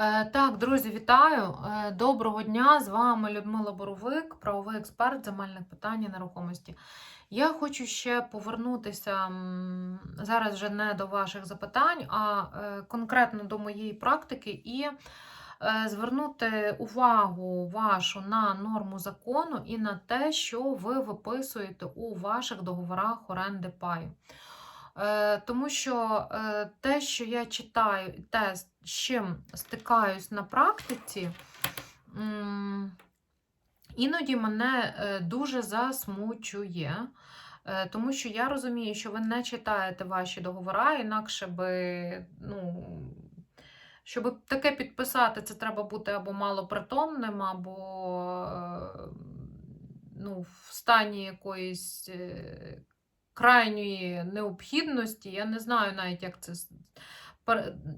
Е, Так, друзі, вітаю! Е, Доброго дня! З вами Людмила Боровик, правовий експерт земельних питань і нерухомості. Я хочу ще повернутися зараз вже не до ваших запитань, а е, конкретно до моєї практики і звернути увагу вашу на норму закону і на те, що ви виписуєте у ваших договорах оренди паю. Е, Тому що е, те, що я читаю, те, з чим стикаюсь на практиці, іноді мене е, дуже засмучує. Тому що я розумію, що ви не читаєте ваші договори, інакше би, ну, щоб таке підписати, це треба бути або малопритомним, або ну, в стані якоїсь крайньої необхідності. Я не знаю навіть, як це,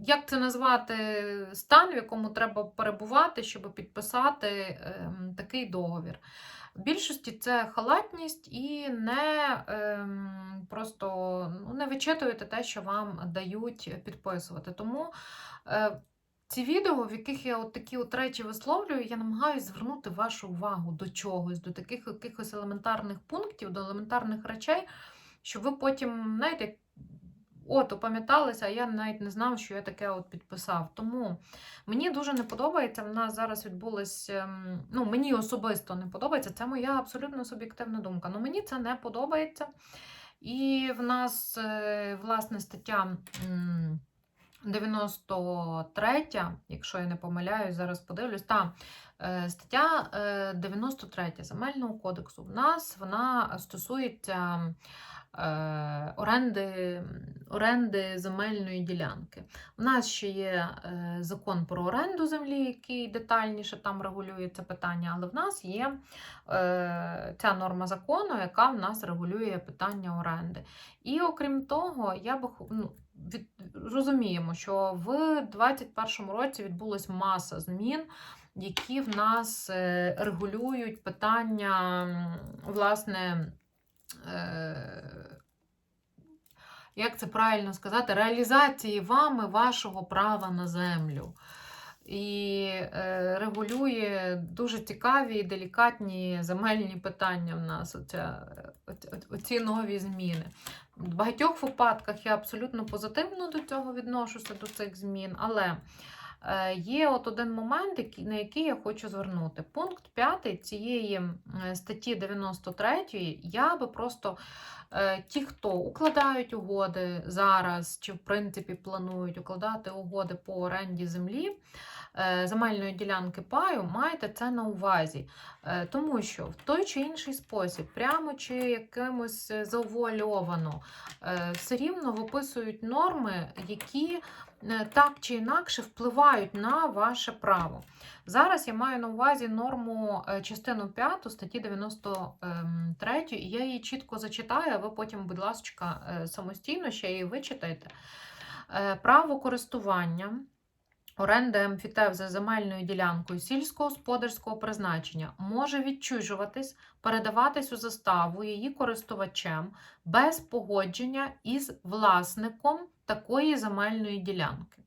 як це назвати стан, в якому треба перебувати, щоб підписати ем, такий договір. В більшості це халатність і не ем, просто ну, не вичитуєте те, що вам дають підписувати. Тому е, ці відео, в яких я от такі от речі висловлюю, я намагаюся звернути вашу увагу до чогось, до таких якихось елементарних пунктів, до елементарних речей, щоб ви потім, знаєте, от, опам'яталися, а я навіть не знав, що я таке от підписав. Тому мені дуже не подобається. В нас зараз відбулось, ем, ну, мені особисто не подобається. Це моя абсолютно суб'єктивна думка. Ну, мені це не подобається. І в нас, е, власне, стаття. М, 93, якщо я не помиляюсь, зараз подивлюсь. Та, е, стаття е, 93 Земельного кодексу. В нас вона стосується е, оренди, оренди земельної ділянки. У нас ще є е, закон про оренду землі, який детальніше там регулює це питання, але в нас є е, ця норма закону, яка в нас регулює питання оренди. І окрім того, я би ну, від, розуміємо, що в 2021 році відбулась маса змін, які в нас е, регулюють питання, власне, е, як це правильно сказати, реалізації вами вашого права на землю. І е, регулює дуже цікаві і делікатні земельні питання в нас, оця, оці, нові зміни. В багатьох випадках я абсолютно позитивно до цього відношуся, до цих змін, але е, є от один момент, на який я хочу звернути. Пункт 5 цієї статті 93 я би просто е, ті, хто укладають угоди зараз, чи в принципі планують укладати угоди по оренді землі, земельної ділянки паю, майте це на увазі. Е, Тому що в той чи інший спосіб, прямо чи якимось е, завуальовано, е, все рівно виписують норми, які е, так чи інакше впливають на ваше право. Зараз я маю на увазі норму е, частину 5 статті 93, і я її чітко зачитаю, а ви потім, будь ласка, е, самостійно ще її вичитайте. Е, Право користування. Оренда амфітев за земельною ділянкою сільськогосподарського призначення може відчужуватись, передаватись у заставу її користувачем без погодження із власником такої земельної ділянки,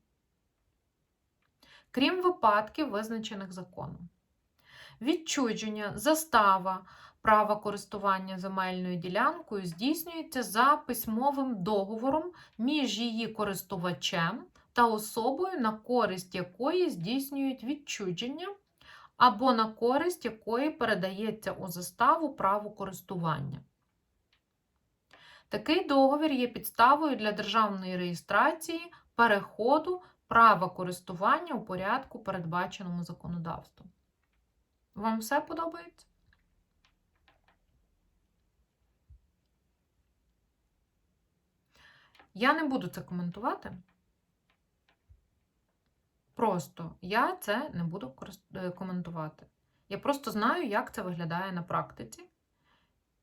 крім випадків, визначених законом. Відчудження, застава права користування земельною ділянкою здійснюється за письмовим договором між її користувачем та особою, на користь якої здійснюють відчудження, або на користь якої передається у заставу право користування. Такий договір є підставою для державної реєстрації переходу права користування у порядку, передбаченому законодавством. Вам все подобається? Я не буду це коментувати. Просто я це не буду е, коментувати. Я просто знаю, як це виглядає на практиці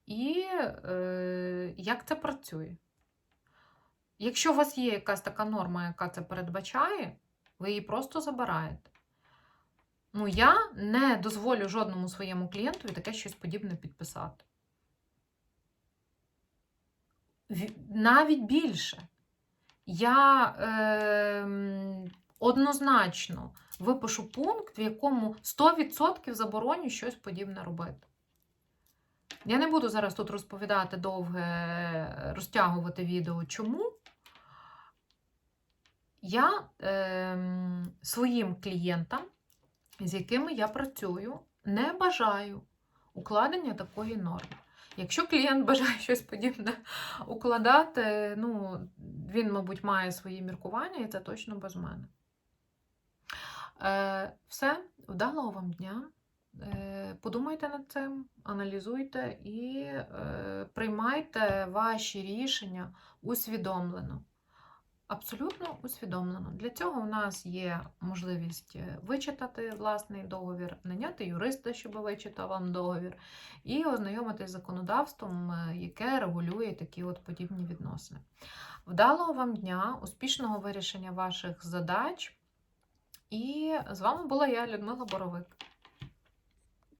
і е, як це працює. Якщо у вас є якась така норма, яка це передбачає, ви її просто забираєте. Ну, я не дозволю жодному своєму клієнту таке щось подібне підписати. Навіть більше. Я е, однозначно випишу пункт, в якому 100% забороню щось подібне робити. Я не буду зараз тут розповідати довге, розтягувати відео. Чому? Я е, своїм клієнтам, з якими я працюю, не бажаю укладення такої норми. Якщо клієнт бажає щось подібне укладати, ну, він, мабуть, має свої міркування, і це точно без мене. Все, вдалого вам дня. Е, Подумайте над цим, аналізуйте і е, приймайте ваші рішення усвідомлено. Абсолютно усвідомлено. Для цього в нас є можливість е, вичитати власний договір, наняти юриста, щоб вичитав вам договір, і ознайомитись з законодавством, яке регулює такі от подібні відносини. Вдалого вам дня, успішного вирішення ваших задач. І з вами була я, Людмила Боровик.